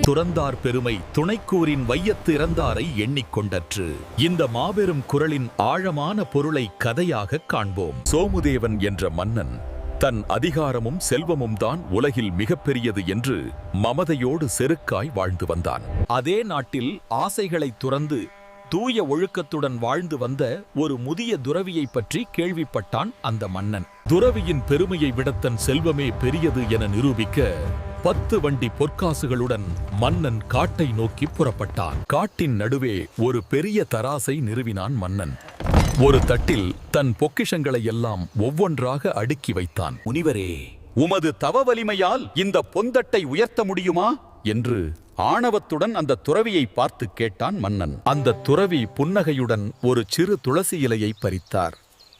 துறந்தார் பெருமை துணைக்கூரின் வையத்து இறந்தாரை எண்ணிக்கொண்டற்று. இந்த மாபெரும் குரலின் ஆழமான பொருளை கதையாக காண்போம். சோமுதேவன் என்ற மன்னன் தன் அதிகாரமும் செல்வமும் தான் உலகில் மிகப்பெரியது என்று மமதையோடு செருக்காய் வாழ்ந்து வந்தான். அதே நாட்டில் ஆசைகளை துறந்து தூய ஒழுக்கத்துடன் வாழ்ந்து வந்த ஒரு முதிய துறவியை பற்றி கேள்விப்பட்டான் அந்த மன்னன். துறவியின் பெருமையை விட தன் செல்வமே பெரியது என நிரூபிக்க பத்து வண்டி பொற்காசுகளுடன் மன்னன் காட்டை நோக்கி புறப்பட்டான். காட்டின் நடுவே ஒரு பெரிய தராசை நிறுவினான் மன்னன். ஒரு தட்டில் தன் பொக்கிஷங்களை எல்லாம் ஒவ்வொன்றாக அடுக்கி வைத்தான். முனிவரே உமது தவ வலிமையால் இந்த பொந்தட்டை உயர்த்த முடியுமா? என்று ஆணவத்துடன் அந்த துறவியை பார்த்து கேட்டான் மன்னன். அந்த துறவி புன்னகையுடன் ஒரு சிறு துளசி இலையை பறித்தார்.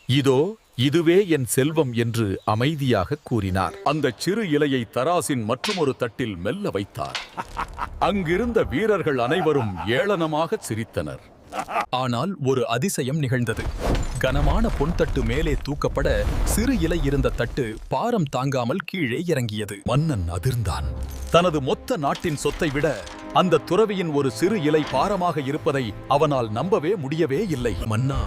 இதோ இதுவே என் செல்வம் என்று அமைதியாக கூறினார். அந்த சிறு இலையை தராசின் மற்றுமொரு தட்டில் மெல்ல வைத்தார். அங்கிருந்த வீரர்கள் அனைவரும் ஏளனமாக சிரித்தனர். ஆனால் ஒரு அதிசயம் நிகழ்ந்தது. கனமான பொன்தட்டு மேலே தூக்கப்பட சிறு இலை இருந்த தட்டு பாரம் தாங்காமல் கீழே இறங்கியது. மன்னன் அதிர்ந்தான். தனது மொத்த நாட்டின் சொத்தை விட அந்த துறவியின் ஒரு சிறு இலை பாரமாக இருப்பதை அவனால் நம்பவே முடியவே இல்லை. மன்னா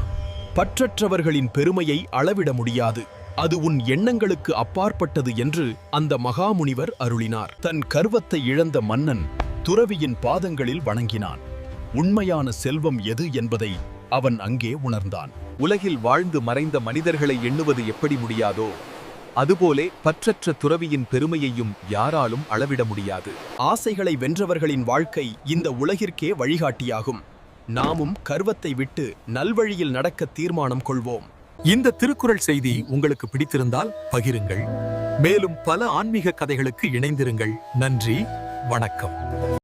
பற்றற்றவர்களின் பெருமையை அளவிட முடியாது. அது உன் எண்ணங்களுக்கு அப்பாற்பட்டது என்று அந்த மகாமுனிவர் அருளினார். தன் கர்வத்தை இழந்த மன்னன் துறவியின் பாதங்களில் வணங்கினான். உண்மையான செல்வம் எது என்பதை அவன் அங்கே உணர்ந்தான். உலகில் வாழ்ந்து மறைந்த மனிதர்களை எண்ணுவது எப்படி முடியாதோ அதுபோலே பற்றற்ற துறவியின் பெருமையையும் யாராலும் அளவிட முடியாது. ஆசைகளை வென்றவர்களின் வாழ்க்கை இந்த உலகிற்கே வழிகாட்டியாகும். நாமும் கர்வத்தை விட்டு நல்வழியில் நடக்க தீர்மானம் கொள்வோம். இந்த திருக்குறள் செய்தி உங்களுக்கு பிடித்திருந்தால் பகிருங்கள். மேலும் பல ஆன்மீக கதைகளுக்கு இணைந்திருங்கள். நன்றி வணக்கம்.